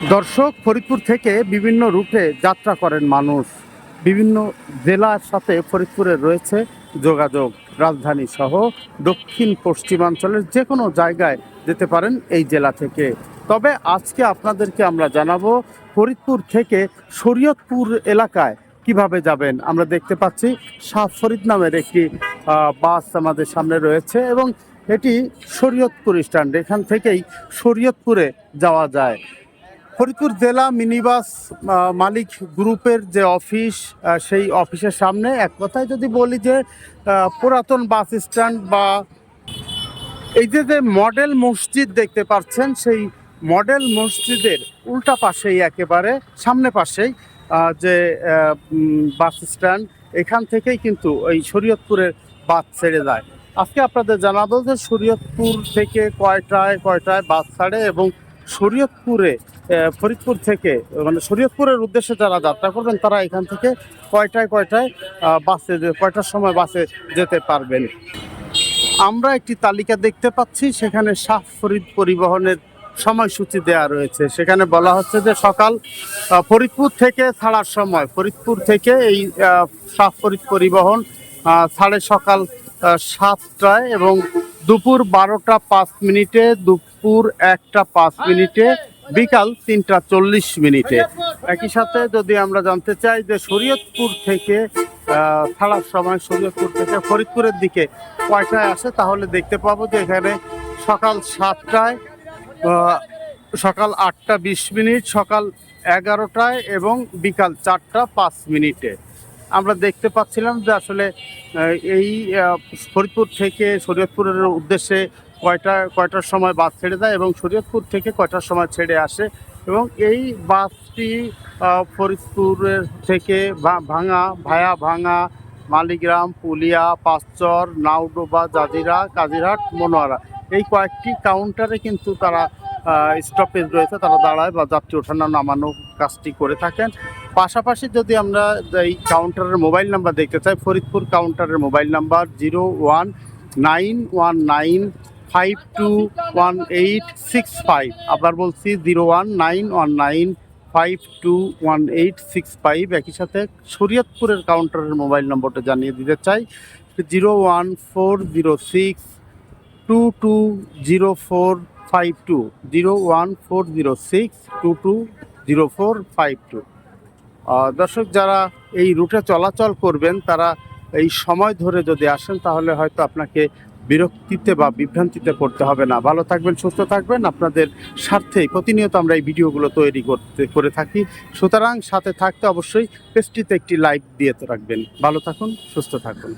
দর্শক ফরিদপুর থেকে বিভিন্ন রুটে যাত্রা করেন মানুষ। বিভিন্ন জেলার সাথে ফরিদপুরের রয়েছে যোগাযোগ রাজধানী সহ দক্ষিণ পশ্চিমাঞ্চলের যে কোনো জায়গায় যেতে পারেন এই জেলা থেকে। তবে আজকে আপনাদেরকে আমরা জানাব ফরিদপুর থেকে শরীয়তপুর এলাকায় কীভাবে যাবেন। আমরা দেখতে পাচ্ছি শাহ ফরিদ নামের একটি বাস আমাদের সামনে রয়েছে এবং এটি শরীয়তপুর স্ট্যান্ড। এখান থেকেই শরীয়তপুরে যাওয়া যায়। ফরিদপুর জেলা মিনিবাস মালিক গ্রুপের যে অফিস সেই অফিসের সামনে এক কথায় যদি বলি যে পুরাতন বাস স্ট্যান্ড বা এই যে যে মডেল মসজিদ দেখতে পাচ্ছেন, সেই মডেল মসজিদের উল্টা পাশেই একেবারে, সামনে পাশেই যে বাস স্ট্যান্ড, এখান থেকেই কিন্তু এই শরীয়তপুরের বাস ছেড়ে যায়। আজকে আপনাদের জানাব যে শরীয়তপুর থেকে কয়টায় কয়টায় বাস ছাড়ে এবং শরীয়তপুরে ফরিদপুর থেকে মানে শরীয়তপুরের উদ্দেশ্যে যারা যাত্রা করবেন, তারা এখান থেকে কয়টায় কয়টায় বাসে কয়টার সময় বাসে যেতে পারবেন। আমরা একটি তালিকা দেখতে পাচ্ছি, সেখানে শাহ ফরিদ পরিবহনের সময়সূচি দেওয়া রয়েছে। সেখানে বলা হচ্ছে যে, সকাল ফরিদপুর থেকে ছাড়ার সময়, ফরিদপুর থেকে এই শাহ ফরিদ পরিবহন ছাড়ে সকাল সাতটায় এবং দুপুর বারোটা পাঁচ মিনিটে, দুপুর একটা পাঁচ মিনিটে, বিকাল তিনটা চল্লিশ মিনিটে। একই সাথে যদি আমরা জানতে চাই যে শরীয়তপুর থেকে ছাড়ার সময় শরীয়তপুর থেকে ফরিদপুরের দিকে কয়টায় আসে, তাহলে দেখতে পাবো যে এখানে সকাল সাতটায় সকাল আটটা বিশ মিনিট, সকাল এগারোটায় এবং বিকাল চারটা পাঁচ মিনিটে। আমরা দেখতে পাচ্ছিলাম যে আসলে এই ফরিদপুর থেকে শরীয়তপুরের উদ্দেশ্যে কয়টা, কয়টার সময় বাস ছেড়ে দেয় এবং শরীয়তপুর থেকে কয়টার সময় ছেড়ে আসে এবং এই বাসটি ফরিদপুরের থেকে ভাঙা, ভায়া ভাঙা, মালিগ্রাম, পুলিয়া, পাঁচচর নাউডোবা জাজিরা, কাজিরহাট, মনোয়ারা, এই কয়েকটি কাউন্টারে কিন্তু তারা স্টপেজ রয়েছে, তারা দাঁড়ায় বা যাত্রী ওঠানো নামানো কাজটি করে থাকেন। পাশাপাশি যদি আমরা এই কাউন্টারের মোবাইল নাম্বার দেখতে চাই, ফরিদপুর কাউন্টারের mobile number zero one nine one nine five two one eight six five আবার বলছি zero one nine one nine five two one eight six five একই সাথে শরীয়তপুরের কাউন্টারের মোবাইল নম্বরটা জানিয়ে দিতে চাই zero one four zero six two two zero four five two zero one four zero six two two zero four five two দর্শক, যারা এই রুটে চলাচল করবেন, তারা এই সময় ধরে যদি আসেন, তাহলে হয়তো আপনাকে বিরক্তিতে বা বিভ্রান্তিতে পড়তে হবে না। ভালো থাকবেন, সুস্থ থাকবেন। আপনাদের স্বার্থে প্রতিনিয়ত আমরা এই ভিডিওগুলো তৈরি করতে, করে থাকি। সুতরাং সাথে থাকতে অবশ্যই পেজটিতে একটি লাইক দিয়ে রাখবেন। ভালো থাকুন, সুস্থ থাকুন।